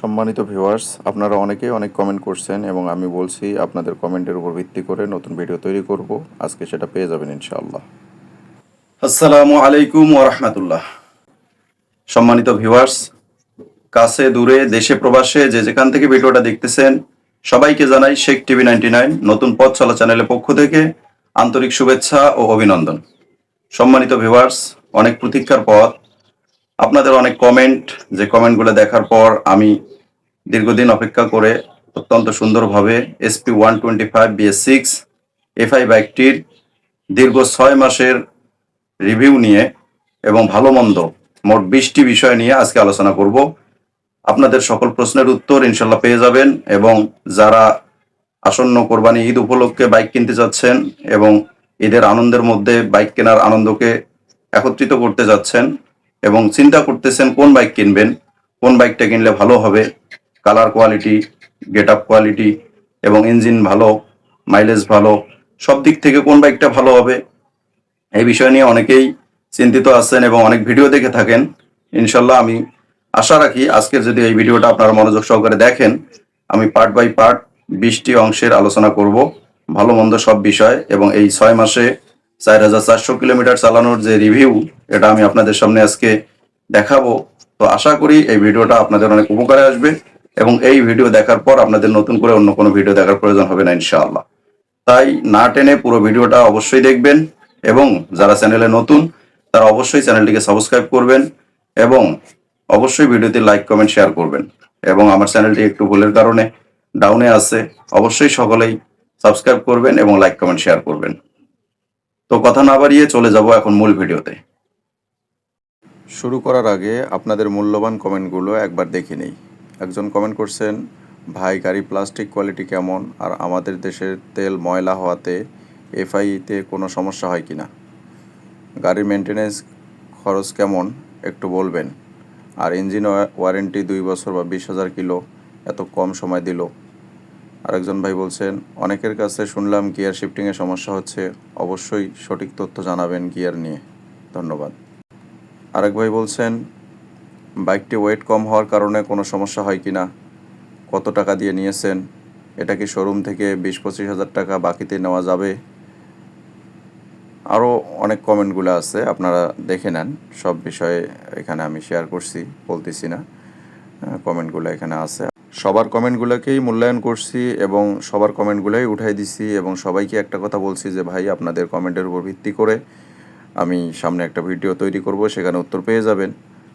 সম্মানিত ভিউয়ার্স আপনারা অনেকেই অনেক কমেন্ট করছেন এবং আমি বলছি আপনাদের কমেন্টের উপর ভিত্তি করে নতুন ভিডিও তৈরি করব। আজকে সেটা পেয়ে যাবেন ইনশাআল্লাহ। আসসালামু আলাইকুম ওরহমতুল্লাহ সম্মানিত ভিউয়ার্স কাছে দূরে, দেশে প্রবাসে যে যেখান থেকে ভিডিওটা দেখতেছেন, সবাইকে জানাই শেখ টিভি নাইনটি নাইন নতুন পথ চলা চ্যানেলের পক্ষ থেকে আন্তরিক শুভেচ্ছা ও অভিনন্দন। সম্মানিত ভিউয়ার্স অনেক প্রতীক্ষার পর, আপনাদের অনেক কমেন্ট যে কমেন্টগুলো দেখার পর আমি দীর্ঘদিন অপেক্ষা করে অত্যন্ত সুন্দরভাবে SP one twenty five BS six FI বাইকটির দীর্ঘ ছয় মাসের রিভিউ নিয়ে এবং ভালো মন্দ মোট বিশটি বিষয় নিয়ে আজকে আলোচনা করব। আপনাদের সকল প্রশ্নের উত্তর ইনশাল্লাহ পেয়ে যাবেন এবং যারা আসন্ন কোরবানি ঈদ উপলক্ষে বাইক কিনতে যাচ্ছেন এবং ঈদের আনন্দের মধ্যে বাইক কেনার আনন্দকে একত্রিত করতে যাচ্ছেন এবং চিন্তা করতেছেন কোন বাইক কিনবেন, কোন বাইকটা কিনলে ভালো হবে colour quality get up quality এবং ইঞ্জিন ভালো, মাইলেজ ভালো, সব দিক থেকে কোন বাইকটা ভালো হবে এই বিষয় নিয়ে অনেকেই চিন্তিত আছেন এবং অনেক ভিডিও দেখে থাকেন। ইনশাল্লাহ আমি আশা রাখি আজকের যদি এই ভিডিওটা আপনারা মনোযোগ সহকারে দেখেন, আমি পার্ট বাই পার্ট বিশটি অংশের আলোচনা করব। ভালো মন্দ সব বিষয় এবং এই ছয় মাসে চার হাজার চারশো কিলোমিটার চালানোর যে রিভিউ, এটা আমি আপনাদের সামনে আজকে দেখাবো। তো আশা করি এই ভিডিওটা আপনাদের অনেক উপকারে আসবে। এবং এই ভিডিও দেখার পর আপনাদের নতুন করে অন্য কোনো ভিডিও দেখার প্রয়োজন হবে না, ইনশাআল্লাহ। তাই না টেনে পুরো ভিডিওটা অবশ্যই দেখবেন এবং যারা চ্যানেলে নতুন, তারা অবশ্যই চ্যানেলটিকে সাবস্ক্রাইব করবেন এবং অবশ্যই ভিডিওতে লাইক কমেন্ট শেয়ার করবেন। এবং আমার চ্যানেলটি একটু ভুলের কারণে ডাউনে আছে, অবশ্যই সকলেই সাবস্ক্রাইব করবেন এবং লাইক কমেন্ট শেয়ার করবেন। তো কথা না বাড়িয়ে চলে যাব এখন মূল ভিডিওতে শুরু করার আগে আপনাদের মূল্যবান কমেন্টগুলো একবার দেখে নেই। একজন কমেন্ট করছেন, ভাই, গাড়ি প্লাস্টিক কোয়ালিটি কেমন? আর আমাদের দেশের তেল ময়লা হওয়াতে এফআইতে কোনো সমস্যা হয় কি না? গাড়ির মেনটেনেন্স খরচ কেমন? একটু বলবেন। আর ইঞ্জিন ওয়ারেন্টি দুই বছর বা বিশ হাজার কিলো এত কম সময় দিল। আরেকজন ভাই বলছেন, অনেকের কাছে শুনলাম গিয়ার শিফটিংয়ে সমস্যা হচ্ছে, অবশ্যই সঠিক তথ্য জানাবেন গিয়ার নিয়ে। ধন্যবাদ। আরেক ভাই বলছেন বাইকটি ওয়েট কম হওয়ার কারণে কোনো সমস্যা হয় কি না কত টাকা দিয়ে নিয়েছেন, এটা কি শোরুম থেকে বিশ পঁচিশ হাজার টাকা বাকিতে নেওয়া যাবে? আরও অনেক কমেন্টগুলো আছে, আপনারা দেখে নেন, সব বিষয়ে এখানে আমি শেয়ার করছি, বলতেছি না কমেন্টগুলো এখানে আছে। সবার কমেন্টগুলোকেই মূল্যায়ন করছি এবং সবার কমেন্টগুলোই উঠাই দিছি এবং সবাইকে একটা কথা বলছি যে, ভাই, আপনাদের কমেন্টের উপর ভিত্তি করে আমি সামনে একটা ভিডিও তৈরি করব, সেখানে উত্তর পেয়ে যাবেন।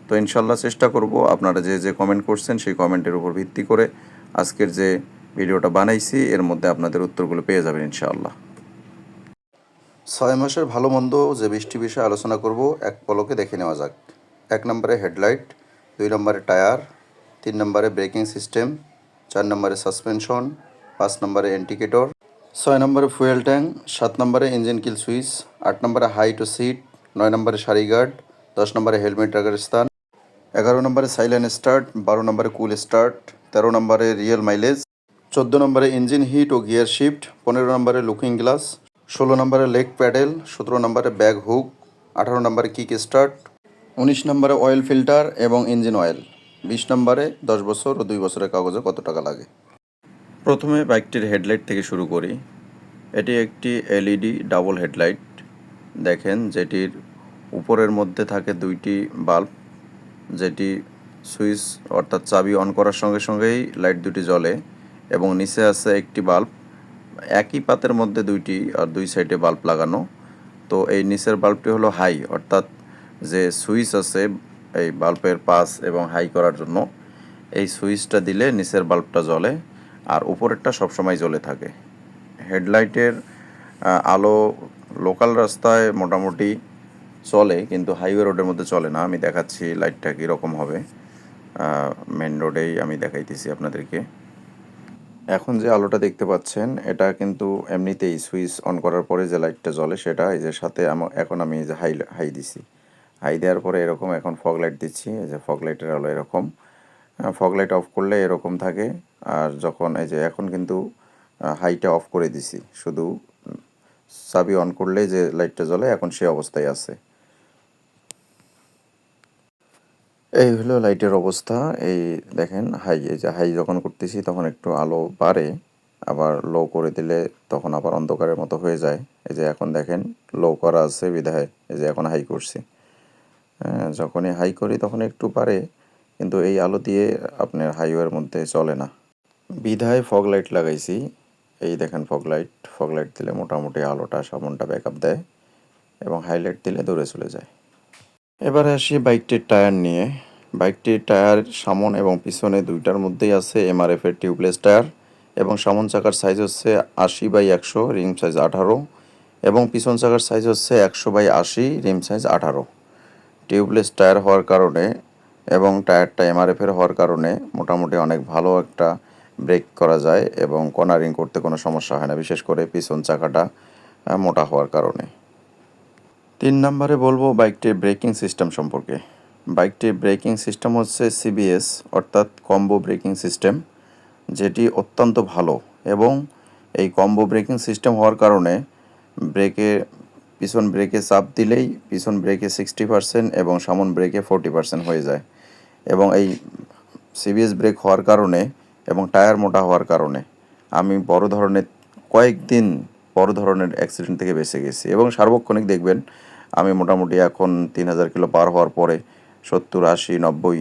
তো ইনশাল্লাহ চেষ্টা করব আপনারা যে যে কমেন্ট করছেন সেই কমেন্টের উপর ভিত্তি করে আজকের যে ভিডিওটা বানাইছি, এর মধ্যে আপনাদের উত্তরগুলো পেয়ে যাবেন ইনশাআল্লাহ ছয় মাসের ভালো মন্দ যে বৃষ্টি বিষয়ে আলোচনা করব, এক পলকে দেখে নেওয়া যাক। এক নম্বরে হেডলাইট, দুই নম্বরে টায়ার, তিন নম্বরে ব্রেকিং সিস্টেম, চার নম্বরে সাসপেনশন, পাঁচ নম্বরে ইন্ডিকেটর, ছয় নম্বরে ফুয়েল ট্যাঙ্ক, সাত নম্বরে ইঞ্জিন কিল সুইচ, আট নম্বরে হাইট ও সিট, নয় নম্বরে সারি গার্ড, দশ নম্বরে হেলমেট রাখার স্থান। এগারো নম্বরে সাইলেন্ট স্টার্ট বারো নম্বরে কুল স্টার্ট তেরো নম্বরে রিয়েল মাইলেজ চোদ্দ নম্বরে ইঞ্জিন হিট ও গিয়ার শিফট পনেরো নম্বরে লুকিং গ্লাস ষোলো নম্বরে লেগ প্যাডেল সতেরো নম্বরে ব্যাগ হুক আঠারো নম্বরে কিক স্টার্ট উনিশ নম্বরে অয়েল ফিল্টার এবং ইঞ্জিন অয়েল বিশ নম্বরে দশ বছর ও দুই বছরের কাগজে কত টাকা লাগে? প্রথমে বাইকটির হেডলাইট থেকে শুরু করি। এটি একটি এলইডি ডাবল হেডলাইট দেখেন, যেটির উপরের মধ্যে থাকে দুইটি বাল্ব যেটি সুইচ অর্থাৎ চাবি অন করার সঙ্গে সঙ্গেই লাইট দুটি জ্বলে এবং নিচে আছে একটি বাল্ব, একই পাতের মধ্যে দুইটি আর দুই সাইডে বাল্ব লাগানো। তো এই নিচের বাল্বটি হলো হাই, অর্থাৎ যে সুইচ আছে এই বাল্বের পাস এবং হাই করার জন্য, এই সুইচটা দিলে নিচের বাল্বটা জ্বলে আর উপরেরটা সবসময় জ্বলে থাকে। হেডলাইটের আলো লোকাল রাস্তায় মোটামুটি চলে, কিন্তু হাইওয়ে রোডের মধ্যে চলে না। আমি দেখাচ্ছি লাইটটা কীরকম হবে। মেন রোডেই আমি দেখাইতেছি আপনাদেরকে। এখন যে আলোটা দেখতে পাচ্ছেন, এটা কিন্তু এমনিতেই সুইচ অন করার পরে যে লাইটটা জ্বলে, সেটা এই যে সাথে এখন আমি যে হাই হাই দিছি। হাই দেওয়ার পরে এরকম এখন ফগ লাইট দিচ্ছি, এই যে ফগ লাইটের আলো এরকম। ফগ লাইট অফ করলে এরকম থাকে, আর যখন এই যে এখন কিন্তু হাইটা অফ করে দিছি। শুধু চাবি অন করলে যে লাইটটা জ্বলে, এখন সে অবস্থায় আছে। এই হলো লাইটের অবস্থা। এই দেখেন, হাই, এই যে হাই যখন করতেছি তখন একটু আলো বাড়ে, আবার লো করে দিলে তখন আবার অন্ধকারের মতো হয়ে যায়। এই যে এখন দেখেন, লো করা আছে বিধায়, এই যে এখন হাই করছি। যখনই হাই করি তখন একটু বাড়ে, কিন্তু এই আলো দিয়ে আপনার হাইওয়ের মধ্যে চলে না। বিধায় ফগ লাইট লাগাইছি। এই দেখেন, ফগ লাইট ফগ লাইট দিলে মোটামুটি আলোটা সামনটা ব্যাকআপ দেয় এবং হাইলাইট দিলে দূরে চলে যায়। এবারে আসি বাইকটির টায়ার নিয়ে। বাইকটির টায়ার সামন এবং পিছনে দুইটার মধ্যেই আছে এমআরএফ এর টিউবলেস টায়ার এবং সামন চাকার সাইজ হচ্ছে আশি বাই একশো, রিম সাইজ আঠারো এবং পিছন চাকার সাইজ হচ্ছে একশো বাই আশি, রিম সাইজ আঠারো। টিউবলেস টায়ার হওয়ার কারণে এবং টায়ারটা এমআরএফ এর হওয়ার কারণে মোটামুটি অনেক ভালো একটা ব্রেক করা যায় এবং কর্নারিং করতে কোনো সমস্যা হয় না, বিশেষ করে পিছন চাকাটা মোটা হওয়ার কারণে। তিন নম্বরে বলব বাইকটির ব্রেকিং সিস্টেম সম্পর্কে। বাইকটির ব্রেকিং সিস্টেম হচ্ছে সিবিএস অর্থাৎ কম্বো ব্রেকিং সিস্টেম যেটি অত্যন্ত ভালো এবং এই কম্বো ব্রেকিং সিস্টেম হওয়ার কারণে ব্রেকে পিছন ব্রেকে চাপ দিলেই পিছন ব্রেকে সিক্সটি পার্সেন্ট এবং সামন ব্রেকে ফোরটি পার্সেন্ট হয়ে যায়। এবং এই সিবিএস ব্রেক হওয়ার কারণে এবং টায়ার মোটা হওয়ার কারণে আমি বড় ধরনের, কয়েকদিন বড় ধরনের অ্যাক্সিডেন্ট থেকে বেঁচে গেছি এবং সার্বক্ষণিক দেখবেন আমি মোটামুটি এখন তিন হাজার কিলো পার হওয়ার পরে সত্তর, আশি, নব্বই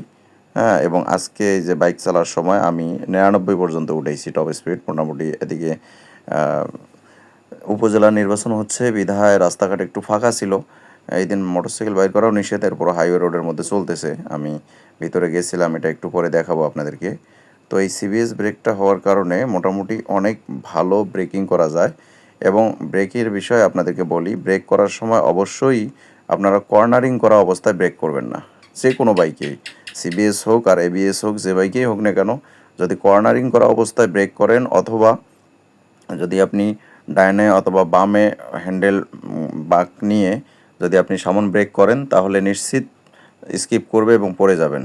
হ্যাঁ এবং আজকে যে বাইক চালার সময় আমি নিরানব্বই পর্যন্ত উঠেছি টপ স্পিড মোটামুটি এদিকে উপজেলা নির্বাচন হচ্ছে, বিধায় রাস্তাঘাট একটু ফাঁকা ছিল। এই দিন মোটরসাইকেল বাইর করাও নিষেধ, এরপর হাইওয়ে রোডের মধ্যে চলতেছে। আমি ভিতরে গেছিলাম, এটা একটু পরে দেখাবো আপনাদেরকে। তো এই সিবিএস ব্রেকটা হওয়ার কারণে মোটামুটি অনেক ভালো ব্রেকিং করা যায়। এবং ব্রেকের বিষয়ে আপনাদেরকে বলি, ব্রেক করার সময় অবশ্যই আপনারা কর্নারিং করা অবস্থায় ব্রেক করবেন না। যে কোনো বাইকেই সিবিএস হোক আর এবিএস হোক, যে বাইকেই হোক না কেন, যদি কর্নারিং করা অবস্থায় ব্রেক করেন অথবা যদি আপনি ডাইনে অথবা বামে হ্যান্ডেল বাক নিয়ে যদি আপনি সামন ব্রেক করেন, তাহলে নিশ্চিত স্কিপ করবে এবং পড়ে যাবেন।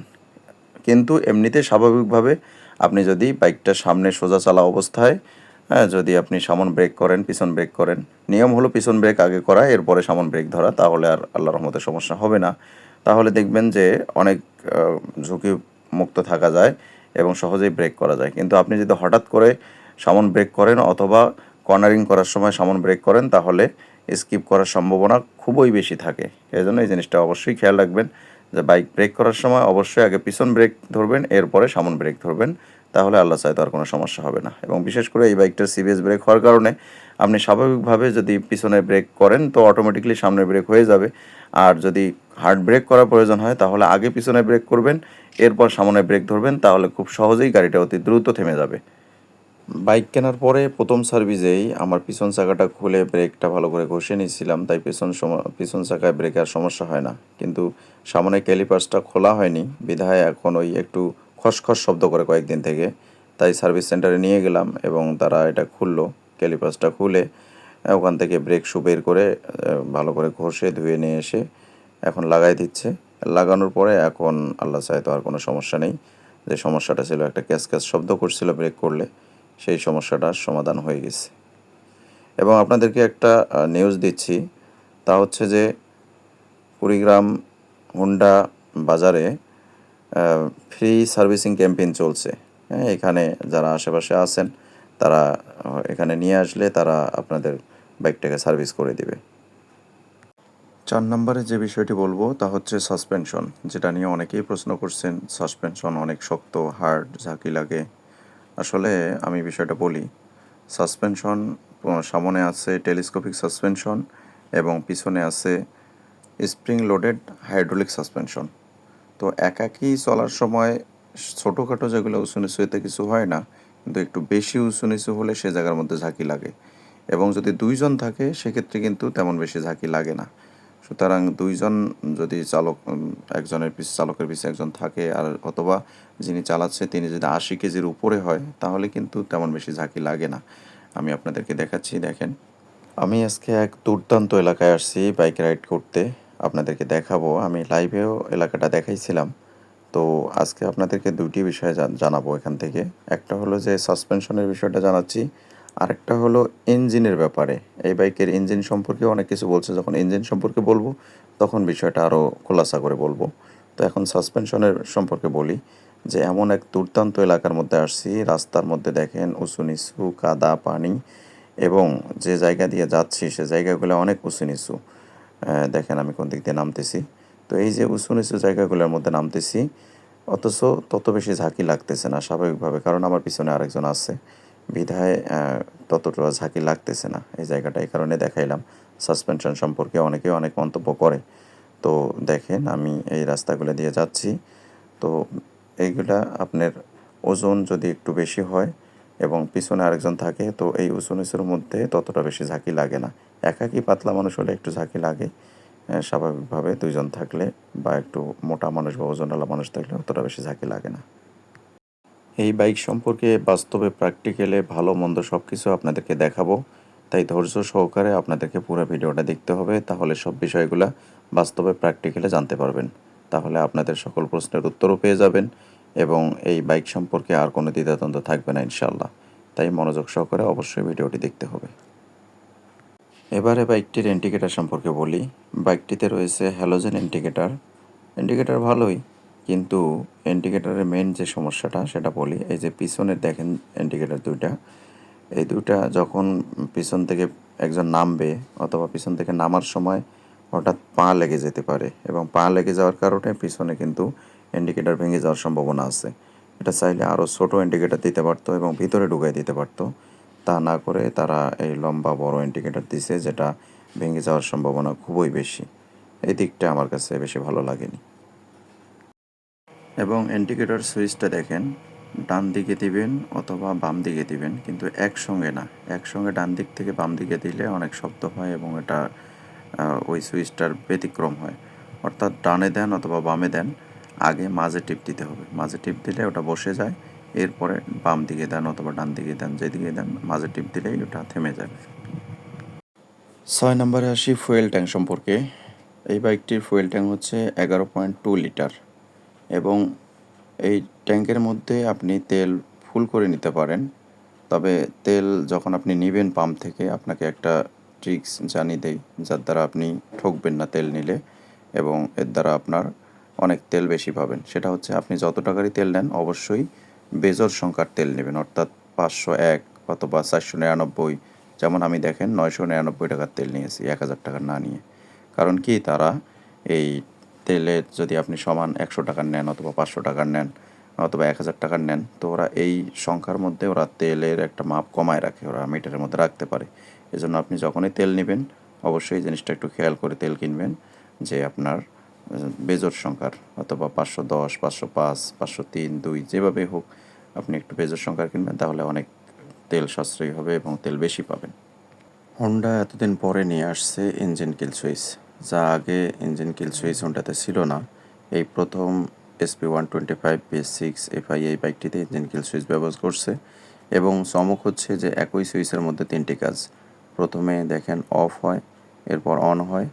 কিন্তু এমনিতে স্বাভাবিকভাবে আপনি যদি বাইকটা সামনে সোজা চালা অবস্থায় যদি আপনি সামন ব্রেক করেন, পিছন ব্রেক করেন, নিয়ম হলো পিছন ব্রেক আগে করা, এরপরে সামন ব্রেক ধরা, তাহলে আর আল্লাহর রহমতে সমস্যা হবে না। তাহলে দেখবেন যে অনেক ঝুঁকি মুক্ত থাকা যায় এবং সহজেই ব্রেক করা যায়। কিন্তু আপনি যদি হঠাৎ করে সামন ব্রেক করেন অথবা কর্নারিং করার সময় সামন ব্রেক করেন, তাহলে স্কিপ করার সম্ভাবনা খুবই বেশি থাকে। এই জন্য এই জিনিসটা অবশ্যই খেয়াল রাখবেন যে বাইক ব্রেক করার সময় অবশ্যই আগে পিছন ব্রেক ধরবেন, এরপরে সামন ব্রেক ধরবেন। তাহলে আল্লাহ চাইতে আর কোনো সমস্যা হবে না। এবং বিশেষ করে এই বাইকটার সিবিএস ব্রেক হওয়ার কারণে আপনি স্বাভাবিকভাবে যদি পিছনে ব্রেক করেন, তো অটোমেটিকলি সামনে ব্রেক হয়ে যাবে। আর যদি হার্ড ব্রেক করার প্রয়োজন হয়, তাহলে আগে পিছনে ব্রেক করবেন, এরপর সামনে ব্রেক ধরবেন, তাহলে খুব সহজেই গাড়িটা অতি দ্রুত থেমে যাবে। বাইক কেনার পরে প্রথম সার্ভিসেই আমার পিছন চাকাটা খুলে ব্রেকটা ভালো করে ঘষে নিয়েছিলাম, তাই পিছন পিছন চাকায় ব্রেকের সমস্যা হয় না। কিন্তু সামনে ক্যালিপার্সটা খোলা হয়নি, বিধায় এখন ওই একটু খসখস শব্দ করে কয়েকদিন থেকে। তাই সার্ভিস সেন্টারে নিয়ে গেলাম এবং তারা এটা খুললো। ক্যালিপাসটা খুলে ওখান থেকে ব্রেক শু বের করে ভালো করে ঘষে, ধুয়ে নিয়ে এসে এখন লাগাই দিচ্ছে। লাগানোর পরে এখন আল্লাহ চায় তো আর কোনো সমস্যা নেই। যে সমস্যাটা ছিল একটা ক্যাস ক্যাস শব্দ করছিল ব্রেক করলে, সেই সমস্যাটার সমাধান হয়ে গেছে। এবং আপনাদেরকে একটা নিউজ দিচ্ছি। তা হচ্ছে যে কুড়িগ্রাম, হুন্ডা বাজারে ফ্রি সার্ভিসিং ক্যাম্পেইন চলছে। হ্যাঁ এখানে যারা আশেপাশে আছেন, তারা এখানে নিয়ে আসলে তারা আপনাদের বাইকটাকে সার্ভিস করে দিবে। চার নম্বরে যে বিষয়টি বলব, তা হচ্ছে সাসপেনশন যেটা নিয়ে অনেকেই প্রশ্ন করছেন। সাসপেনশন অনেক শক্ত হার্ড ঝাঁকি লাগে। আসলে আমি বিষয়টা বলি সাসপেনশন সামনে আছে টেলিস্কোপিক সাসপেনশন এবং পিছনে আছে স্প্রিং লোডেড হাইড্রোলিক সাসপেনশন তো একাকী চলার সময় ছোটোখাটো যেগুলো উঁচু নিচুতে কিছু হয় না, কিন্তু একটু বেশি উঁচু নিচু হলে সে জায়গার মধ্যে ঝাঁকি লাগে। এবং যদি দুইজন থাকে, সেক্ষেত্রে কিন্তু তেমন বেশি ঝাঁকি লাগে না। সুতরাং দুইজন যদি চালক একজনের পিছ, চালকের পিছনে একজন থাকে আর অথবা যিনি চালাচ্ছে, তিনি যদি আশি কেজির উপরে হয়, তাহলে কিন্তু তেমন বেশি ঝাঁকি লাগে না। আমি আপনাদেরকে দেখাচ্ছি, দেখেন। আমি আজকে এক দুর্দান্ত এলাকায় আসছি বাইক রাইড করতে। আপনাদেরকে দেখাবো। আমি লাইভেও এলাকাটা দেখাইছিলাম। তো আজকে আপনাদেরকে দুটি বিষয় জান- জানাব এখান থেকে। একটা হলো যে সাসপেনশনের বিষয়টা জানাচ্ছি। আরেকটা হলো ইঞ্জিনের ব্যাপারে। এই বাইকের ইঞ্জিন সম্পর্কে অনেক কিছু বলছে। যখন ইঞ্জিন সম্পর্কে বলব, তখন বিষয়টা আরও খোলাসা করে বলব। তো এখন সাসপেনশনের সম্পর্কে বলি যে, এমন এক দুর্দান্ত এলাকার মধ্যে আসছি। রাস্তার মধ্যে দেখেন উঁচু নিচু কাদা, পানি এবং যে জায়গা দিয়ে যাচ্ছি, সে জায়গাগুলো অনেক উঁচু নিচু। দেখেন আমি কোন দিক দিয়ে নামতেছি। তো এই যে উঁচু নিচু জায়গাগুলোর মধ্যে নামতেছি, অথচ তত বেশি ঝাঁকি লাগতেছে না স্বাভাবিকভাবে, কারণ আমার পিছনে আরেকজন আছে। বিধায় ততটা ঝাঁকি লাগতেছে না এই জায়গাটা, এই কারণে দেখাইলাম। সাসপেনশন সম্পর্কে অনেকে অনেক মন্তব্য করে। তো দেখেন আমি এই রাস্তাগুলো দিয়ে যাচ্ছি। তো এইগুলা আপনার ওজন যদি একটু বেশি হয় এবং পিছনে আরেকজন থাকে, তো এই উঁচু নিচুর মধ্যে ততটা বেশি ঝাঁকি লাগে না। একাকি পাতলা মানুষ হলে একটু ঝাঁকি লাগে স্বাভাবিকভাবে দুইজন থাকলে বা একটু মোটা মানুষ বা ওজনওয়ালা মানুষ থাকলে অতটা বেশি ঝাঁকি লাগে না। এই বাইক সম্পর্কে বাস্তবে প্র্যাকটিক্যালে ভালো মন্দ সব কিছু আপনাদেরকে দেখাবো, তাই ধৈর্য সহকারে আপনাদেরকে পুরো ভিডিওটা দেখতে হবে, তাহলে সব বিষয়গুলা বাস্তবে প্র্যাকটিক্যালে জানতে পারবেন। তাহলে আপনাদের সকল প্রশ্নের উত্তরও পেয়ে যাবেন এবং এই বাইক সম্পর্কে আর কোনো দ্বিধাদ্বন্দ্ব থাকবে না ইনশাল্লাহ তাই মনোযোগ সহকারে অবশ্যই ভিডিওটি দেখতে হবে। এবারে বাইকটির ইন্ডিকেটার সম্পর্কে বলি। বাইকটিতে রয়েছে হ্যালোজেন ইন্ডিকেটার ইন্ডিকেটার ভালোই, কিন্তু ইন্ডিকেটারের মেন যে সমস্যাটা সেটা বলি। এই যে পিছনের দেখেন ইন্ডিকেটার দুইটা। এই দুইটা যখন পিছন থেকে একজন নামবে অথবা পিছন থেকে নামার সময় হঠাৎ পা লেগে যেতে পারে এবং পা লেগে যাওয়ার কারণে পিছনে কিন্তু ইন্ডিকেটার ভেঙে যাওয়ার সম্ভাবনা আছে। এটা চাইলে আরও ছোটো ইন্ডিকেটার দিতে পারতো এবং ভিতরে ঢুকাই দিতে পারতো। তা না করে তারা এই লম্বা বড় ইন্ডিকেটার দিছে, যেটা ভেঙে যাওয়ার সম্ভাবনা খুবই বেশি। এই দিকটা আমার কাছে বেশি ভালো লাগেনি। এবং ইন্ডিকেটর সুইচটা দেখেন, ডান দিকে দিবেন অথবা বাম দিকে দিবেন, কিন্তু একসঙ্গে না। একসঙ্গে ডান দিক থেকে বাম দিকে দিলে অনেক শব্দ হয় এবং এটা ওই সুইচটার ব্যতিক্রম হয়। অর্থাৎ ডানে দেন অথবা বামে দেন, আগে মাঝে টিপ দিতে হবে। মাঝে টিপ দিলে ওটা বসে যায় এরপরে বাম দিকে দেন অথবা ডান দিকে দেন, যেদিকে দেন মাঝে টিপ দিলেই ওটা থেমে যাবে। ছয় নম্বরে আসি ফুয়েল ট্যাঙ্ক সম্পর্কে। এই বাইকটির ফুয়েল ট্যাঙ্ক হচ্ছে এগারো পয়েন্ট টু লিটার এবং এই ট্যাঙ্কের মধ্যে আপনি তেল ফুল করে নিতে পারেন। তবে তেল যখন আপনি নেবেন পাম্প থেকে, আপনাকে একটা ট্রিক্স জানিয়ে দেয় যার দ্বারা আপনি ঠকবেন না তেল নিলে এবং এর দ্বারা আপনার অনেক তেল বেশি পাবেন। সেটা হচ্ছে আপনি যত টাকারই তেল নেন, অবশ্যই বেজর সংখ্যার তেল নেবেন, অর্থাৎ পাঁচশো এক অথবা চারশো নিরানব্বই। যেমন আমি দেখেন নয়শো নিরানব্বই টাকার তেল নিয়েছি, এক হাজার টাকার না নিয়ে। কারণ কি? তারা এই তেলের যদি আপনি সমান একশো টাকার নেন অথবা পাঁচশো টাকার নেন অথবা এক হাজার টাকার নেন, তো ওরা এই সংখ্যার মধ্যে ওরা তেলের একটা মাপ কমায় রাখে, ওরা মিটারের মধ্যে রাখতে পারে। এজন্য আপনি যখনই তেল নেবেন, অবশ্যই জিনিসটা একটু খেয়াল করে তেল কিনবেন যে আপনার বেজোর সংখ্যার অথবা পাঁচশো দশ, পাঁচশো পাঁচ, পাঁচশো তিন, দুই, যেভাবে হোক আপনি একটু বেজোর সংখ্যার কিনবেন, তাহলে অনেক তেল সাশ্রয়ী হবে এবং তেল বেশি পাবেন। হন্ডা এতদিন পরে নিয়ে আসছে ইঞ্জিন কিল সুইচ যা আগে ইঞ্জিন কিল সুইচ হন্ডাতে ছিল না। এই প্রথম SP one twenty five B six FI এই বাইকটিতে ইঞ্জিন কিল সুইচ ব্যবহার করছে এবং চমক হচ্ছে যে একই সুইচের মধ্যে তিনটি কাজ। প্রথমে দেখেন অফ হয়, এরপর অন হয়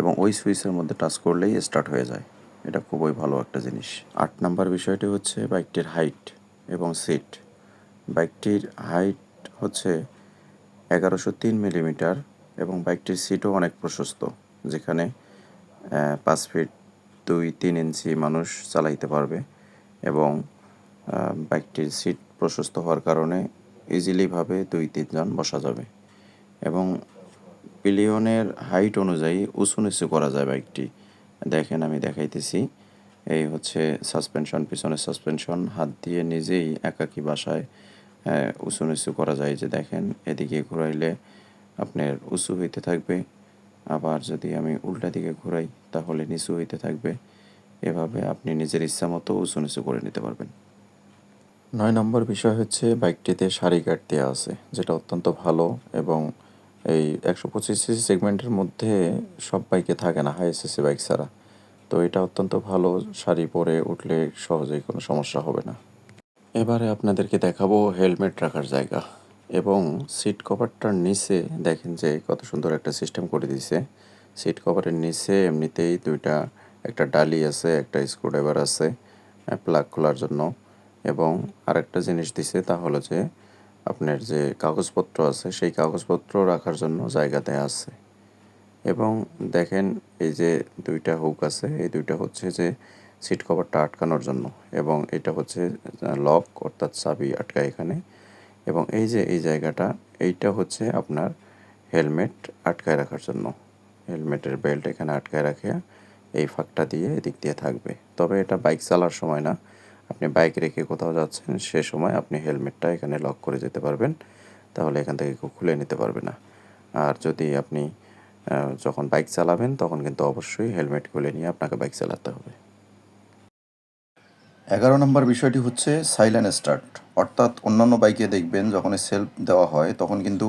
এবং ওই সুইচের মধ্যে টাচ করলেই স্টার্ট হয়ে যায়। এটা খুবই ভালো একটা জিনিস। আট নাম্বার বিষয়টি হচ্ছে বাইকটির হাইট এবং সিট বাইকটির হাইট হচ্ছে এগারোশো তিন মিলিমিটার এবং বাইকটির সিটও অনেক প্রশস্ত, যেখানে পাঁচ ফিট দুই তিন ইঞ্চি মানুষ চালাইতে পারবে এবং বাইকটির সিট প্রশস্ত হওয়ার কারণে ইজিলিভাবে দুই তিনজন বসা যাবে। এবং পিলিয়নের হাইট অনুযায়ী উঁচু নিচু করা যায় বাইকটি। দেখেন আমি দেখাইতেছি। এই হচ্ছে সাসপেনশন পিছনের সাসপেনশন হাত দিয়ে নিজেই একাকী বাসায় উঁচু নিচু করা যায়। যে দেখেন, এদিকে ঘুরাইলে আপনার উঁচু হইতে থাকবে। আবার যদি আমি উল্টা দিকে ঘুরাই, তাহলে নিচু হইতে থাকবে। এভাবে আপনি নিজের ইচ্ছা মতো উঁচু নিচু করে নিতে পারবেন। নয় নম্বর বিষয় হচ্ছে, বাইকটিতে সারি গার্ড দেওয়া আছে, যেটা অত্যন্ত ভালো এবং এই একশো পঁচিশ সিসি সেগমেন্টের মধ্যে সব বাইকে থাকে না হাই সিসি বাইক ছাড়া। তো এটা অত্যন্ত ভালো শাড়ি পরে উঠলে সহজেই কোনো সমস্যা হবে না। এবারে আপনাদেরকে দেখাবো হেলমেট রাখার জায়গা এবং সিট কভারটার নিচে দেখেন যে কত সুন্দর একটা সিস্টেম করে দিয়েছে। সিট কভারের নিচে এমনিতেই দুইটা, একটা ডালি আছে, একটা স্ক্রুড্রাইভার আছে প্লাগ খোলার জন্য। এবং আরেকটা জিনিস দিছে তা হলো যে আপনার যে কাগজপত্র আছে, সেই কাগজপত্র রাখার জন্য জায়গা দেয়া আছে। এবং দেখেন, এই যে দুইটা হুক আছে, এই দুইটা হচ্ছে যে সিট কভারটা আটকানোর জন্য এবং এটা হচ্ছে লক অর্থাৎ চাবি আটকায় এখানে। এবং এই যে এই জায়গাটা, এইটা হচ্ছে আপনার হেলমেট আটকায় রাখার জন্য। হেলমেটের বেল্ট এখানে আটকায় রাখে এই ফাঁকটা দিয়ে এদিক দিয়ে থাকবে। তবে এটা বাইক চালার সময় না আপনি বাইক রেখে কোথাও যাচ্ছেন, সে সময় আপনি হেলমেটটা এখানে লক করে যেতে পারবেন। তাহলে এখান থেকে কেউ খুলে নিতে পারবে না। আর যদি আপনি যখন বাইক চালাবেন, তখন কিন্তু অবশ্যই হেলমেট খুলে নিয়ে আপনাকে বাইক চালাতে হবে। এগারো নম্বর বিষয়টি হচ্ছে সাইলেন্ট স্টার্ট অর্থাৎ অন্যান্য বাইকে দেখবেন যখন সেলফ দেওয়া হয়, তখন কিন্তু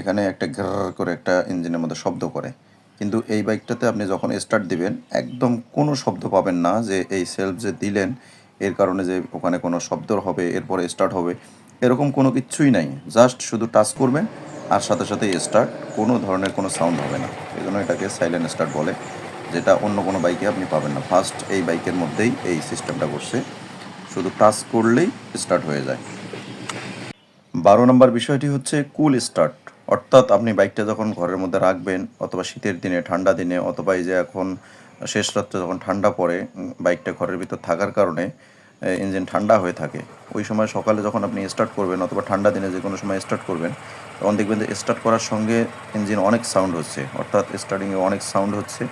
এখানে একটা গ্র করে একটা ইঞ্জিনের মধ্যে শব্দ করে। কিন্তু এই বাইকটাতে আপনি যখন স্টার্ট দিবেন, একদম কোনো শব্দ পাবেন না যে এই সেলফ যে দিলেন এর কারণে যে ওখানে কোনো শব্দ হবে, এরপরে স্টার্ট হবে, এরকম কোনো কিছুই নাই। জাস্ট শুধু টাচ করবেন আর সাথে সাথে স্টার্ট কোনো ধরনের কোনো সাউন্ড হবে না। এই জন্য এটাকে সাইলেন্ট স্টার্ট বলে, যেটা অন্য কোনো বাইকে আপনি পাবেন না। ফার্স্ট এই বাইকের মধ্যেই এই সিস্টেমটা করছে শুধু টাচ করলেই স্টার্ট হয়ে যায়। বারো নম্বর বিষয়টি হচ্ছে কুল স্টার্ট অর্থাৎ আপনি বাইকটা যখন ঘরের মধ্যে রাখবেন, অথবা শীতের দিনে, ঠান্ডা দিনে, অথবা এই যে এখন শেষ রাত্রে যখন ঠান্ডা পড়ে বাইকটা ঘরের ভিতর থাকার কারণে ইঞ্জিন ঠান্ডা হয়ে থাকে। ওই সময় সকালে যখন আপনি স্টার্ট করবেন অথবা ঠান্ডা দিনে যে কোনো সময় স্টার্ট করবেন, তখন দেখবেন যে স্টার্ট করার সঙ্গে ইঞ্জিন অনেক সাউন্ড হচ্ছে, অর্থাৎ স্টার্টিংয়ে অনেক সাউন্ড হচ্ছে।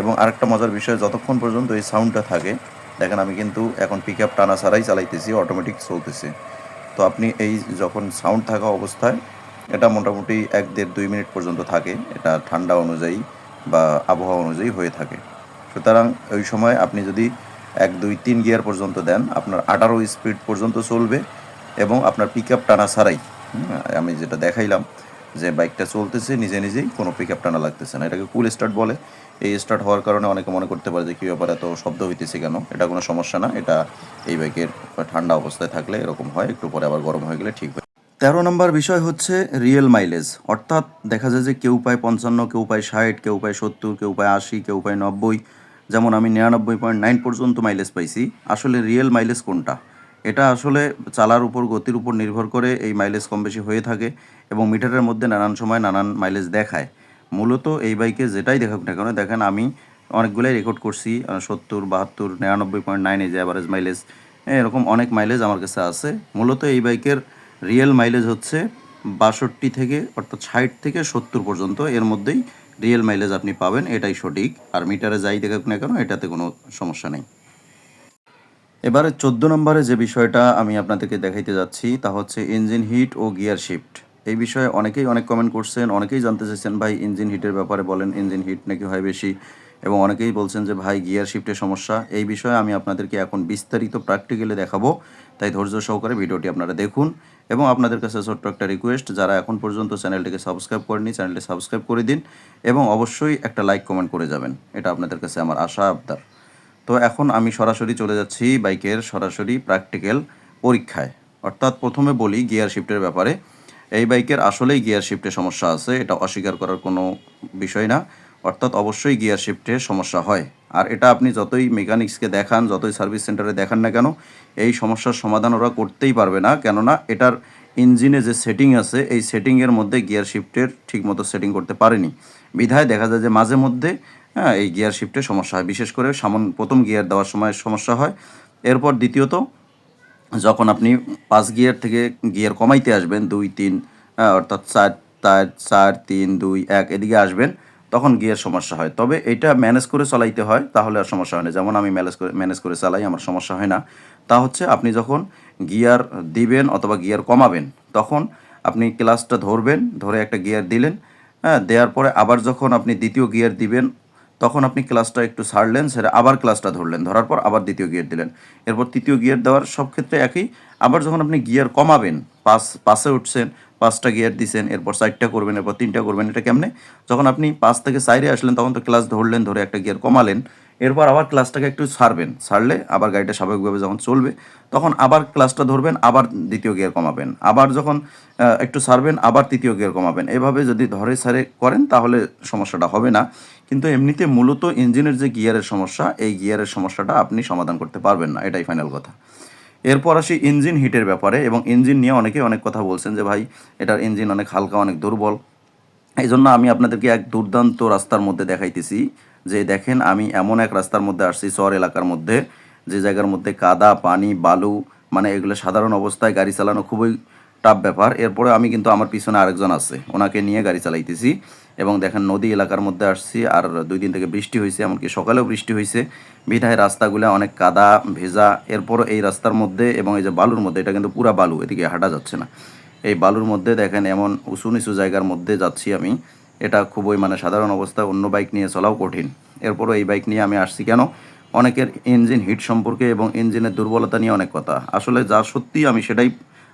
এবং আরেকটা মজার বিষয়, যতক্ষণ পর্যন্ত এই সাউন্ডটা থাকে, দেখেন আমি কিন্তু এখন পিক আপ টানা ছাড়াই চালাইতেছি অটোমেটিক চলতেছে। তো আপনি এই যখন সাউন্ড থাকা অবস্থায়, এটা মোটামুটি এক দেড় দুই মিনিট পর্যন্ত থাকে, এটা ঠান্ডা অনুযায়ী বা আবহাওয়া অনুযায়ী হয়ে থাকে। সুতরাং ওই সময় আপনি যদি এক, দুই, তিন গিয়ার পর্যন্ত দেন। আপনার আঠারো স্পিড পর্যন্ত চলবে এবং আপনার পিক আপ টানা ছাড়াই আমি যেটা দেখাইলাম যে বাইকটা চলতেছে, নিজে নিজেই কোনো পিক আপ টানা লাগতেছে না। এটাকে কুল স্টার্ট বলে। এই স্টার্ট হওয়ার কারণে অনেকে মনে করতে পারে যে কী ব্যাপার, এত শব্দ হইতেছে কেন? এটা কোনো সমস্যা না। এটা এই বাইকের ঠান্ডা অবস্থায় থাকলে এরকম হয়, একটু পরে আবার গরম হয়ে গেলে ঠিক হয় তেরো নম্বর বিষয় হচ্ছে রিয়েল মাইলেজ অর্থাৎ দেখা যায় যে কেউ পায় পঞ্চান্ন, কেউ পায় ষাট, কেউ পায় সত্তর, কেউ পায় আশি, কেউ পায় নব্বই। যেমন আমি নিরানব্বই পয়েন্ট নাইন পর্যন্ত মাইলেজ পাইছি, আসলে রিয়েল মাইলেজ কোনটা? এটা আসলে চালার উপর, গতির উপর নির্ভর করে এই মাইলেজ কম বেশি হয়ে থাকে এবং মিটারের মধ্যে নানান সময় নানান মাইলেজ দেখায়। মূলত এই বাইকে যেটাই দেখাক না কেন, দেখেন আমি অনেকগুলোই রেকর্ড করছি সত্তর, বাহাত্তর, নিরানব্বই পয়েন্ট নাইন এই যে অ্যাভারেজ মাইলেজ এরকম অনেক মাইলেজ আমার কাছে আছে। মূলত এই বাইকের রিয়েল মাইলেজ হচ্ছে বাষট্টি থেকে, অর্থাৎ ষাট থেকে সত্তর পর্যন্ত, এর মধ্যেই রিয়েল মাইলেজ আপনি পাবেন, এটাই সঠিক। আর মিটারে যাই দেখাক না কেন, এটাতে কোনো সমস্যা নেই। এবারে চোদ্দ নম্বরে যে বিষয়টা আমি আপনাদেরকে দেখাইতে যাচ্ছি, তা হচ্ছে ইঞ্জিন হিট ও গিয়ার শিফট। এই বিষয়ে অনেকেই অনেক কমেন্ট করছেন, অনেকেই জানতে চাইছেন, ভাই, ইঞ্জিন হিটের ব্যাপারে বলেন, ইঞ্জিন হিট নাকি হয় বেশি? এবং অনেকেই বলছেন যে, ভাই, গিয়ার শিফটের সমস্যা। এই বিষয়ে আমি আপনাদেরকে এখন বিস্তারিত প্র্যাকটিক্যালি দেখাবো। তাই ধৈর্য সহকারে ভিডিওটি আপনারা দেখুন। এবং আপনাদের কাছে ছোট্ট একটা রিকোয়েস্ট যারা এখন পর্যন্ত চ্যানেলটিকে সাবস্ক্রাইব করেনি চ্যানেলটি সাবস্ক্রাইব করে দিন এবং অবশ্যই একটা লাইক কমেন্ট করে যাবেন। এটা আপনাদের কাছে আমার আশা, আবদার। তো এখন আমি সরাসরি চলে যাচ্ছি বাইকের সরাসরি প্র্যাকটিক্যাল পরীক্ষায়। অর্থাৎ প্রথমে বলি গিয়ার শিফটের ব্যাপারে। এই বাইকের আসলেই গিয়ার শিফটে সমস্যা আছে, এটা অস্বীকার করার কোনো বিষয় না। অর্থাৎ অবশ্যই গিয়ার শিফটে সমস্যা হয়। আর এটা আপনি যতই মেকানিক্সকে দেখান যতই সার্ভিস সেন্টারে দেখান না কেন এই সমস্যার সমাধান ওরা করতেই পারবে না। কেননা এটার ইঞ্জিনে যে সেটিং আছে এই সেটিংয়ের মধ্যে গিয়ার শিফটের ঠিকমতো সেটিং করতে পারেনি। বিধায় দেখা যায় যে মাঝে মধ্যে হ্যাঁ এই গিয়ার শিফটে সমস্যা হয়। বিশেষ করে সামন প্রথম গিয়ার দেওয়ার সময় সমস্যা হয়। এরপর দ্বিতীয়ত যখন আপনি পাঁচ গিয়ার থেকে গিয়ার কমাইতে আসবেন দুই তিন আহ, অর্থাৎ চার চার চার তিন দুই এক এদিকে আসবেন তখন গিয়ার সমস্যা হয়। তবে এটা ম্যানেজ করে চালাইতে হয়, তাহলে আর সমস্যা হয় না। যেমন আমি ম্যানেজ করে ম্যানেজ করে চালাই, আমার সমস্যা হয় না। তা হচ্ছে আপনি যখন গিয়ার দিবেন অথবা গিয়ার কমাবেন, তখন আপনি ক্লাসটা ধরবেন, ধরে একটা গিয়ার দিলেন হ্যাঁ দেওয়ার পরে আবার যখন আপনি দ্বিতীয় গিয়ার দিবেন, তখন আপনি ক্লাসটা একটু ছাড়লেন সেটা আবার ক্লাসটা ধরলেন, ধরার পর আবার দ্বিতীয় গিয়ার দিলেন। এরপর তৃতীয় গিয়ার দেওয়ার সব ক্ষেত্রে একই, আবার যখন আপনি গিয়ার কমাবেন, পাস পাশে উঠছেন পাঁচটা গিয়ার দিছেন, এরপর চারটা করবেন, এরপর তিনটা করবেন, এটা কেমনে? যখন আপনি পাঁচ থেকে সাইডে আসলেন, তখন তো ক্লাস ধরলেন, ধরে একটা গিয়ার কমালেন, এরপর আবার ক্লাসটাকে একটু ছাড়বেন, ছাড়লে আবার গাড়িটা স্বাভাবিকভাবে যখন চলবে, তখন আবার ক্লাসটা ধরবেন, আবার দ্বিতীয় গিয়ার কমাবেন, আবার যখন একটু ছাড়বেন, আবার তৃতীয় গিয়ার কমাবেন। এভাবে যদি ধরে সারে করেন, তাহলে সমস্যাটা হবে না। কিন্তু এমনিতে মূলত ইঞ্জিনের যে গিয়ারের সমস্যা, এই গিয়ারের সমস্যাটা আপনি সমাধান করতে পারবেন না, এটাই ফাইনাল কথা। এরপর আসি ইঞ্জিন হিটের ব্যাপারে এবং ইঞ্জিন নিয়ে অনেকে অনেক কথা বলছেন যে ভাই, এটার ইঞ্জিন অনেক হালকা, অনেক দুর্বল। এই জন্য আমি আপনাদেরকে এক দুর্দান্ত রাস্তার মধ্যে দেখাইতেছি যে দেখেন আমি এমন এক রাস্তার মধ্যে আসছি শহর এলাকার মধ্যে, যে জায়গার মধ্যে কাদা, পানি, বালু মানে এগুলো সাধারণ অবস্থায় গাড়ি চালানো খুবই টাফ ব্যাপার। এরপরে আমি কিন্তু আমার পিছনে আরেকজন আছে, ওনাকে নিয়ে গাড়ি চালাইতেছি এবং দেখেন নদী এলাকার মধ্যে আসছি আর দুই দিন থেকে বৃষ্টি হয়েছে এমনকি সকালেও বৃষ্টি হয়েছে বিধায় রাস্তাগুলো অনেক কাদা, ভেজা এরপর এই রাস্তার মধ্যে এবং এই যে বালুর মধ্যে, এটা কিন্তু পুরা বালু, এদিকে হাঁটা যাচ্ছে না। এই বালুর মধ্যে দেখেন এমন উঁচু নিচু জায়গার মধ্যে যাচ্ছি আমি। এটা খুবই মানে সাধারণ অবস্থায় অন্য বাইক নিয়ে চলাও কঠিন। এরপরও এই বাইক নিয়ে আমি আসছি কেন? অনেকের ইঞ্জিন হিট সম্পর্কে এবং ইঞ্জিনের দুর্বলতা নিয়ে অনেক কথা। আসলে যা সত্যি আমি সেটাই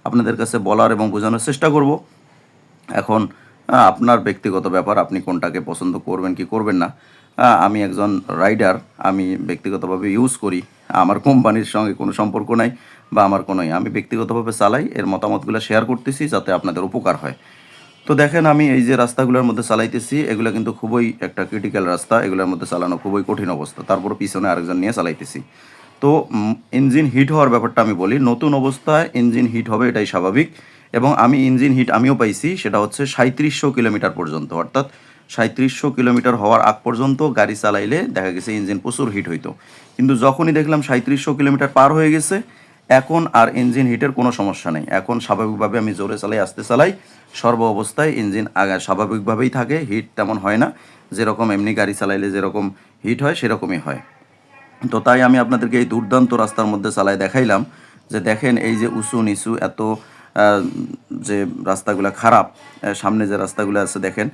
আপনাদের কাছে বলার এবং বোঝানোর চেষ্টা করব। এখন আপনার ব্যক্তিগত ব্যাপার, আপনি কোনটাকে পছন্দ করবেন, কি করবেন না আমি একজন রাইডার, আমি ব্যক্তিগতভাবে ইউজ করি, আমার কোম্পানির সঙ্গে কোনো সম্পর্ক নাই বা আমার কোনোই আমি ব্যক্তিগতভাবে চালাই, এর মতামতগুলো শেয়ার করতেছি যাতে আপনাদের উপকার হয়। তো দেখেন, আমি এই যে রাস্তাগুলোর মধ্যে চালাইতেছি, এগুলো কিন্তু খুবই একটা ক্রিটিক্যাল রাস্তা, এগুলোর মধ্যে চালানো খুবই কঠিন অবস্থা তারপর পিছনে আরেকজন নিয়ে চালাইতেছি। তো ইঞ্জিন হিট হওয়ার ব্যাপারটা আমি বলি। নতুন অবস্থায় ইঞ্জিন হিট হবে, এটাই স্বাভাবিক। এবং আমি ইঞ্জিন হিট আমিও পাইছি, সেটা হচ্ছে সাঁত্রিশশো কিলোমিটার পর্যন্ত। অর্থাৎ সাঁত্রিশশো কিলোমিটার হওয়ার আগ পর্যন্ত গাড়ি চালাইলে দেখা গেছে ইঞ্জিন প্রচুর হিট হইতো। কিন্তু যখনই দেখলাম সাঁত্রিশশো কিলোমিটার পার হয়ে গেছে, এখন আর ইঞ্জিন হিটের কোনো সমস্যা নেই। এখন স্বাভাবিকভাবে আমি জোরে চালাই, আস্তে চালাই, সর্ব অবস্থায় ইঞ্জিন আগা স্বাভাবিকভাবেই থাকে, হিট তেমন হয় না। যেরকম এমনি গাড়ি চালাইলে যেরকম হিট হয়, সেরকমই হয়। তো তাই আমি আপনাদেরকে এই দুর্দান্ত রাস্তার মধ্যে চালায় দেখাইলাম যে দেখেন এই যে উঁচু নিচু এত যে রাস্তাগুলো খারাপ সামনে যে রাস্তাগুলো আছে দেখেন,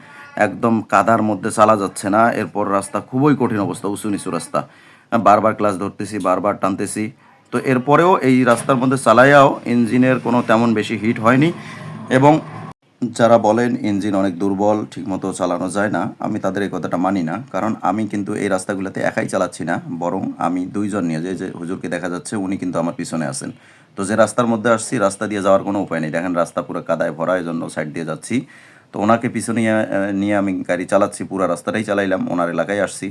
একদম কাদার মধ্যে চালা যাচ্ছে না। এরপর রাস্তা খুবই কঠিন অবস্থা, উঁচু নিচু রাস্তা। বারবার ক্লাস ধরতেছি, বারবার টানতেছি। তো এরপরেও এই রাস্তার মধ্যে চালাইয়াও ইঞ্জিনের কোনো তেমন বেশি হিট হয়নি এবং যারা বলেন ইঞ্জিন অনেক দুর্বল ঠিকমতো চালানো যায় না আমি তাদের এই কথাটা মানি না। কারণ আমি কিন্তু এই রাস্তাগুলোতে একাই চালাচ্ছি না বরং আমি দুইজন নিয়ে যে যে হুজুরকে দেখা যাচ্ছে উনি কিন্তু আমার পিছনে আছেন। তো যে রাস্তার মধ্যে আসছি রাস্তা দিয়ে যাওয়ার কোনো উপায় নেই। দেখেন রাস্তা পুরো কাদায় ভরা এই জন্য সাইড দিয়ে যাচ্ছি। তো ওনাকে পিছনে নিয়ে, আমি গাড়ি চালাচ্ছি পুরো রাস্তাটাই চালাইলাম ওনার এলাকায় আসছি।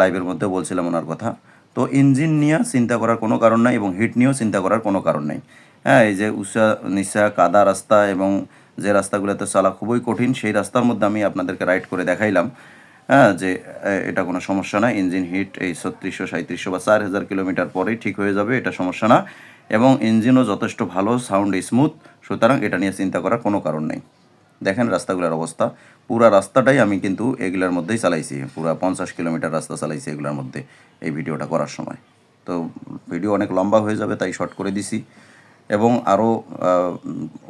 লাইভের মধ্যে বলছিলাম ওনার কথা। তো ইঞ্জিন নিয়ে চিন্তা করার কোনো কারণ নাই এবং হিট নিয়েও চিন্তা করার কোনো কারণ নেই। হ্যাঁ এই যে উষা নিশা কাদা রাস্তা এবং যে রাস্তাগুলোতে চলা খুবই কঠিন, সেই রাস্তার মধ্যে আমি আপনাদেরকে রাইড করে দেখাইলাম। হ্যাঁ যে এটা কোনো সমস্যা না ইঞ্জিন হিট এই ছত্রিশশো সাঁত্রিশশো বা চার হাজার কিলোমিটার পরেই ঠিক হয়ে যাবে, এটা সমস্যা না। এবং ইঞ্জিনও যথেষ্ট ভালো সাউন্ড স্মুথ সুতরাং এটা নিয়ে চিন্তা করার কোনো কারণ নেই। দেখেন রাস্তাগুলোর অবস্থা। পুরা রাস্তাটাই আমি কিন্তু এগুলোর মধ্যেই চালাইছি, পুরা পঞ্চাশ কিলোমিটার রাস্তা চালাইছি এগুলোর মধ্যে এই ভিডিওটা করার সময়। তো ভিডিও অনেক লম্বা হয়ে যাবে, তাই শর্ট করে দিছি। এবং আরও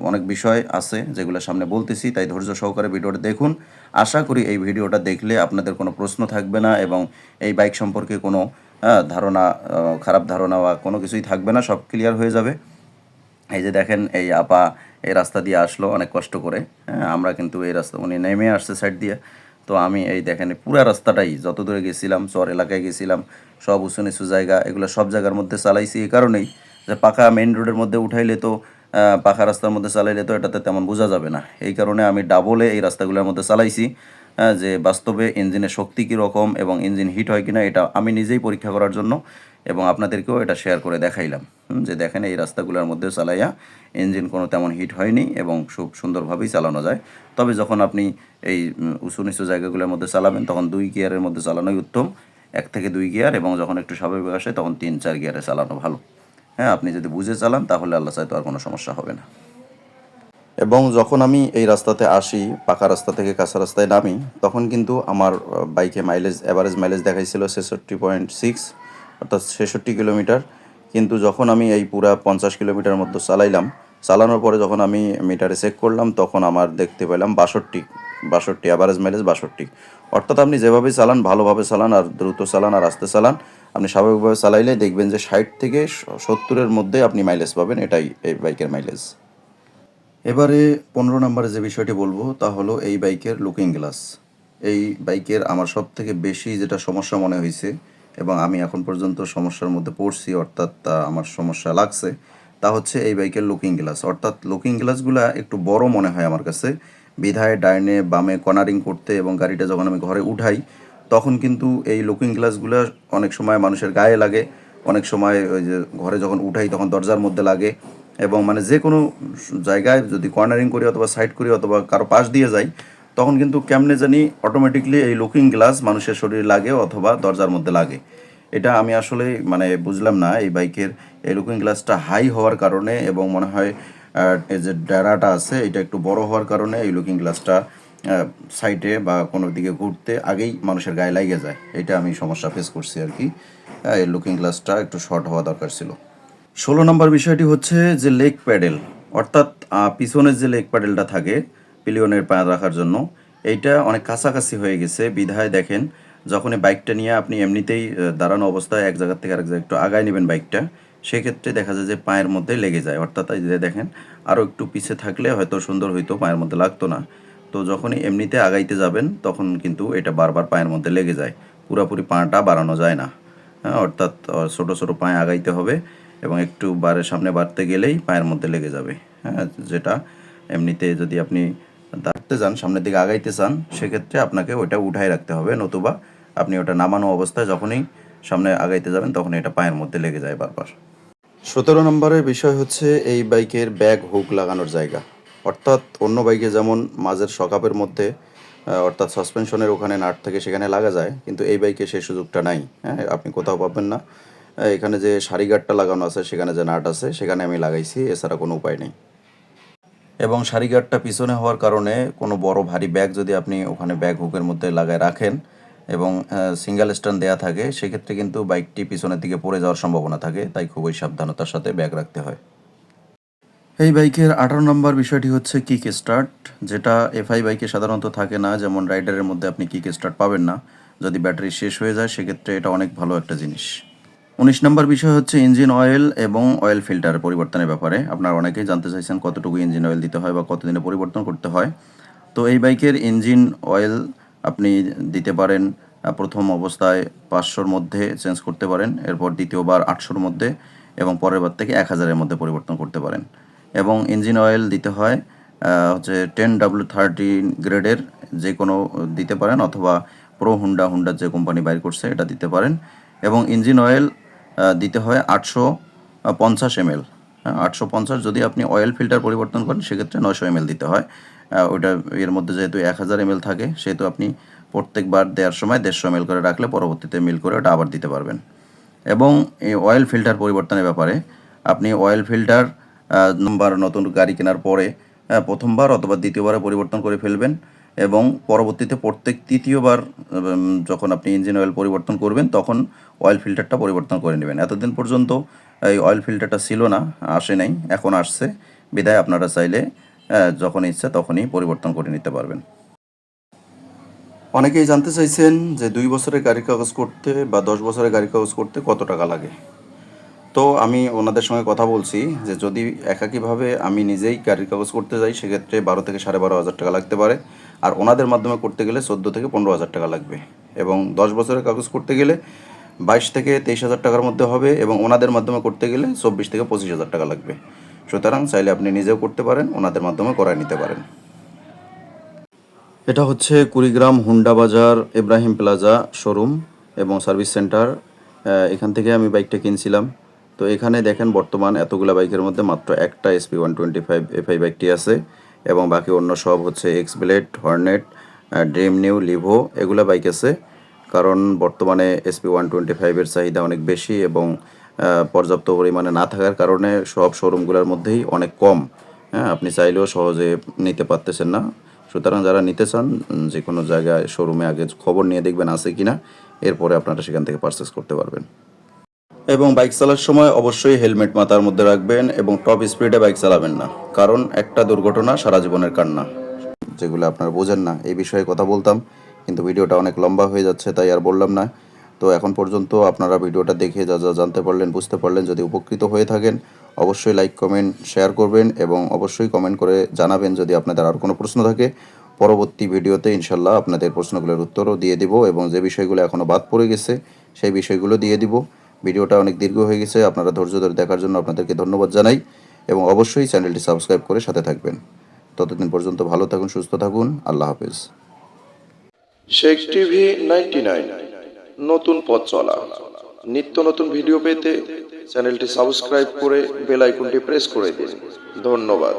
অনেক বিষয় আছে যেগুলো সামনে বলতেছি, তাই ধৈর্য সহকারে ভিডিওটা দেখুন। আশা করি এই ভিডিওটা দেখলে আপনাদের কোনো প্রশ্ন থাকবে না এবং এই বাইক সম্পর্কে কোনো ধারণা খারাপ ধারণা বা কোনো কিছুই থাকবে না, সব ক্লিয়ার হয়ে যাবে। এই যে দেখেন, এই আপা এই রাস্তা দিয়ে আসলো, অনেক কষ্ট করে। হ্যাঁ আমরা কিন্তু এই রাস্তা, উনি নেমে আসছে সাইড দিয়ে। তো আমি এই দেখেন পুরা রাস্তাটাই যত দূরে গেছিলাম, চর এলাকায় গেছিলাম, সব উঁচু নিচু জায়গা, এগুলো সব জায়গার মধ্যে চালাইছি, এই কারণেই। পাকা মেইন রোডের মধ্যে উঠাইলে তো পাকা রাস্তার মধ্যে চালাইলে তো এটাতে তেমন বোঝা যাবে না। এই কারণে আমি ডাবলে এই রাস্তাগুলোর মধ্যে চালাইছি যে বাস্তবে ইঞ্জিনের শক্তি কীরকম এবং ইঞ্জিন হিট হয় কিনা এটা আমি নিজেই পরীক্ষা করার জন্য এবং আপনাদেরকেও এটা শেয়ার করে দেখাইলাম। যে দেখেন এই রাস্তাগুলোর মধ্যে চালাইয়া ইঞ্জিন কোনো তেমন হিট হয়নি এবং খুব সুন্দরভাবেই চালানো যায়। তবে যখন আপনি এই উঁচু নিচু জায়গাগুলোর মধ্যে চালাবেন, তখন দুই গিয়ারের মধ্যে চালানোই উত্তম। এক থেকে দুই গিয়ার এবং যখন একটু স্বাভাবিক আসে, তখন তিন, চার গিয়ারে চালানো ভালো। হ্যাঁ আপনি যদি বুঝে চালান, তাহলে আল্লাহ চাইতো আর কোনো সমস্যা হবে না। এবং যখন আমি এই রাস্তাতে আসি, পাকা রাস্তা থেকে কাঁচা রাস্তায় নামি, তখন কিন্তু আমার বাইকে মাইলেজ অ্যাভারেজ মাইলেজ দেখাইছিল ছেষট্টি পয়েন্ট সিক্স অর্থাৎ ছেষট্টি কিলোমিটার। কিন্তু যখন আমি এই পুরা পঞ্চাশ কিলোমিটার মধ্যে চালাইলাম, চালানোর পরে যখন আমি মিটারে চেক করলাম, তখন আমার দেখতে পেলাম বাষট্টি বাষট্টি অ্যাভারেজ মাইলেজ বাষট্টি। অর্থাৎ আপনি যেভাবে চালান, ভালোভাবে চালান, আর দ্রুত চালান, আর আস্তে চালান আপনি স্বাভাবিকভাবে চালাইলে দেখবেন যে ষাট থেকে সত্তরের মধ্যে আপনি মাইলেজ পাবেন, এটাই এই বাইকের মাইলেজ এবারে পনেরো নম্বরে যে বিষয়টি বলব, তা হলো এই বাইকের লুকিং গ্লাস এই বাইকের আমার সব থেকে বেশি যেটা সমস্যা মনে হয়েছে এবং আমি এখন পর্যন্ত সমস্যার মধ্যে পড়ছি, অর্থাৎ তা আমার সমস্যা লাগছে, তা হচ্ছে এই বাইকের লুকিং গ্লাস অর্থাৎ লুকিং গ্লাসগুলো একটু বড় মনে হয় আমার কাছে। বিধায় ডাইনে বামে কর্নারিং করতে এবং গাড়িটা যখন আমি ঘরে উঠাই তখন কিন্তু এই লুকিং গ্লাসগুলো অনেক সময় মানুষের গায়ে লাগে। অনেক সময় ওই যে ঘরে যখন উঠাই তখন দরজার মধ্যে লাগে। এবং মানে যে কোনো জায়গায় যদি কর্নারিং করি অথবা সাইড করি অথবা কারও পাশ দিয়ে যাই, তখন কিন্তু কেমনে জানি অটোমেটিকলি এই লুকিং গ্লাস মানুষের শরীরে লাগে অথবা দরজার মধ্যে লাগে। এটা আমি আসলে মানে বুঝলাম না এই বাইকের এই লুকিং গ্লাসটা হাই হওয়ার কারণে এবং মনে হয় এই যে ডেরাটা আছে, এটা একটু বড় হওয়ার কারণে এই লুকিং গ্লাসটা সাইডে বা কোনো দিকে ঘুরতে আগেই মানুষের গায়ে লাগে যায়। এটা আমি সমস্যা ফেস করছি আর কি। এই লুকিং গ্লাসটা একটু শর্ট হওয়া দরকার ছিল। ষোলো নম্বর বিষয়টি হচ্ছে যে লেগ প্যাডেল অর্থাৎ পিছনের যে লেগ প্যাডেলটা থাকে পিলিয়নের পা রাখার জন্য, এইটা অনেক কাছাকাছি হয়ে গেছে। বিধায় দেখেন, যখনই বাইকটা নিয়ে আপনি এমনিতেই দাঁড়ানো অবস্থায় এক জায়গা থেকে আরেক জায়গায় একটু আগায় নেবেন বাইকটা সেক্ষেত্রে দেখা যায় যে পায়ের মধ্যে লেগে যায়। অর্থাৎ এই দেখেন আরও একটু পিছে থাকলে হয়তো সুন্দর হইতো, পায়ের মধ্যে লাগতো না। তো যখনই এমনিতে আগাইতে যাবেন তখন কিন্তু এটা বারবার পায়ের মধ্যে লেগে যায়। পুরোপুরি পাটা বাড়ানো যায় না। হ্যাঁ, অর্থাৎ ছোট ছোট পায়ে আগাইতে হবে এবং একটু বারের সামনে বাড়তে গেলেই পায়ের মধ্যে লেগে যাবে। হ্যাঁ যেটা এমনিতে যদি আপনি দাঁড়াতে যান সামনের দিকে আগাইতে চান সেক্ষেত্রে আপনাকে ওইটা উঠাই রাখতে হবে। নতুবা আপনি ওটা নামানো অবস্থায় যখনই সামনে আগাইতে যাবেন তখন এটা পায়ের মধ্যে লেগে যায় বারবার। সতেরো নম্বরের বিষয় হচ্ছে এই বাইকের ব্যাগ হুক লাগানোর জায়গা। অর্থাৎ অন্য বাইকে যেমন মাঝের সকাপের মধ্যে অর্থাৎ সাসপেনশনের ওখানে নাট থেকে সেখানে লাগা যায়, কিন্তু এই বাইকে সেই সুযোগটা নাই। হ্যাঁ আপনি কোথাও পাবেন না। এখানে যে সারি গার্ডটা লাগানো আছে, সেখানে যে নাট আছে, সেখানে আমি লাগাইছি, এছাড়া কোনো উপায় নেই। এবং সারি গার্ডটা পিছনে হওয়ার কারণে কোনো বড় ভারী ব্যাগ যদি আপনি ওখানে ব্যাগ হুকের মধ্যে লাগায় রাখেন এবং সিঙ্গেল স্ট্যান্ড দেওয়া থাকে, সেক্ষেত্রে কিন্তু বাইকটি পিছনের দিকে পড়ে যাওয়ার সম্ভাবনা থাকে, তাই খুবই সাবধানতার সাথে ব্যাগ রাখতে হয়। এই বাইকের আঠারো নম্বর বিষয়টি হচ্ছে কিক স্টার্ট যেটা এফআই বাইকে সাধারণত থাকে না, যেমন রাইডারের মধ্যে আপনি কিক স্টার্ট পাবেন না। যদি ব্যাটারি শেষ হয়ে যায়, সেক্ষেত্রে এটা অনেক ভালো একটা জিনিস। উনিশ নম্বর বিষয় হচ্ছে ইঞ্জিন অয়েল এবং অয়েল ফিল্টার পরিবর্তনের ব্যাপারে। আপনারা অনেকেই জানতে চাইছেন কতটুকু ইঞ্জিন অয়েল দিতে হয় বা কতদিনে পরিবর্তন করতে হয়। তো এই বাইকের ইঞ্জিন অয়েল আপনি দিতে পারেন প্রথম অবস্থায় পাঁচশোর মধ্যে চেঞ্জ করতে পারেন, এরপর দ্বিতীয়বার আটশোর মধ্যে এবং পরের বার থেকে এক হাজারের মধ্যে পরিবর্তন করতে পারেন। এবং ইঞ্জিন অয়েল দিতে হয় হচ্ছে টেন ডাব্লিউ থার্টিন গ্রেডের যে কোনো দিতে পারেন অথবা প্রো হুন্ডা হুন্ডার যে কোম্পানি বাইর করছে এটা দিতে পারেন। এবং ইঞ্জিন অয়েল দিতে হয় আটশো পঞ্চাশ এম এল আটশো পঞ্চাশ যদি আপনি অয়েল ফিল্টার পরিবর্তন করেন, সেক্ষেত্রে নয়শো এম দিতে হয়। ওইটা এর মধ্যে যেহেতু এক হাজার এম থাকে, সেহেতু আপনি প্রত্যেকবার দেওয়ার সময় দেড়শো এম করে রাখলে পরবর্তীতে মিল করে ওটা আবার দিতে পারবেন। এবং এই অয়েল ফিল্টার পরিবর্তনের ব্যাপারে আপনি অয়েল ফিল্টার নম্বর নতুন গাড়ি কেনার পরে প্রথমবার অথবা দ্বিতীয়বারে পরিবর্তন করে ফেলবেন এবং পরবর্তীতে প্রত্যেক তৃতীয়বার যখন আপনি ইঞ্জিন অয়েল পরিবর্তন করবেন, তখন অয়েল ফিল্টারটা পরিবর্তন করে নেবেন। এতদিন পর্যন্ত এই অয়েল ফিল্টারটা ছিল না, আসে নাই, এখন আসছে। বিদায় আপনারা চাইলে যখন ইচ্ছা তখনই পরিবর্তন করে নিতে পারবেন। অনেকেই জানতে চাইছেন যে দুই বছরের গাড়ির কাগজ করতে বা দশ বছরের গাড়ির কাগজ করতে কত টাকা লাগে? তো আমি ওনাদের সঙ্গে কথা বলছি যে যদি একাকীভাবে আমি নিজেই গাড়ির কাগজ করতে যাই, সেক্ষেত্রে বারো থেকে সাড়ে বারো হাজার টাকা লাগতে পারে। আর ওনাদের মাধ্যমে করতে গেলে চোদ্দ থেকে পনেরো হাজার টাকা লাগবে। এবং দশ বছরের কাগজ করতে গেলে বাইশ থেকে তেইশ হাজার টাকার মধ্যে হবে এবং ওনাদের মাধ্যমে করতে গেলে চব্বিশ থেকে পঁচিশ হাজার টাকা লাগবে। সুতরাং চাইলে আপনি নিজেও করতে পারেন, ওনাদের মাধ্যমে করায় নিতে পারেন। এটা হচ্ছে Kurigram Honda Bazar Ibrahim plaza showroom এবং সার্ভিস সেন্টার। এখান থেকে আমি বাইকটা কিনছিলাম। তো এখানে দেখেন বর্তমান এতগুলা বাইকের মধ্যে মাত্র একটা SP one twenty five FI বাইকটি আছে এবং বাকি অন্য সব হচ্ছে X Blade Hornet Dream new Livo এগুলো বাইক আছে। কারণ বর্তমানে এসপি ওয়ান টোয়েন্টি ফাইভের চাহিদা অনেক বেশি এবং পর্যাপ্ত পরিমাণে না থাকার কারণে সব শোরুমগুলোর মধ্যেই অনেক কম। হ্যাঁ আপনি চাইলেও সহজে নিতে পারতেছেন না। সুতরাং যারা নিতে চান যে কোনো জায়গায় শোরুমে আগে খবর নিয়ে দেখবেন আছে কিনা, এরপরে আপনারা সেখান থেকে পারচেস করতে পারবেন। এবং বাইক চালার সময় অবশ্যই হেলমেট মাথার মধ্যে রাখবেন এবং টপ স্পিডে বাইক চালাবেন না। কারণ একটা দুর্ঘটনা সারা জীবনের কান্না। যেগুলো আপনারা বোঝেন না, এই বিষয়ে কথা বলতাম, কিন্তু ভিডিওটা অনেক লম্বা হয়ে যাচ্ছে, তাই আর বললাম না। তো এখন পর্যন্ত আপনারা ভিডিওটা দেখে যা যা জানতে পারলেন, বুঝতে পারলেন, যদি উপকৃত হয়ে থাকেন, অবশ্যই লাইক, কমেন্ট, শেয়ার করবেন এবং অবশ্যই কমেন্ট করে জানাবেন যদি আপনাদের আর কোনো প্রশ্ন থাকে। পরবর্তী ভিডিওতে ইনশাল্লাহ আপনাদের প্রশ্নগুলোর উত্তরও দিয়ে দিব এবং যে বিষয়গুলো এখনও বাদ পড়ে গেছে, সেই বিষয়গুলো দিয়ে দিব। ভিডিওটা অনেক দীর্ঘ হয়ে গেছে, আপনারা ধৈর্য ধরে দেখার জন্য আপনাদেরকে ধন্যবাদ জানাই এবং অবশ্যই চ্যানেলটি সাবস্ক্রাইব করে সাথে থাকবেন। ততদিন পর্যন্ত ভালো থাকুন, সুস্থ থাকুন, আল্লাহ হাফেজ। শেখ টিভি নাইনটি নাইন, নতুন পথ চলা। নিত্য নতুন ভিডিও পেতে চ্যানেলটি সাবস্ক্রাইব করে বেল আইকনটি প্রেস করে দিন। ধন্যবাদ।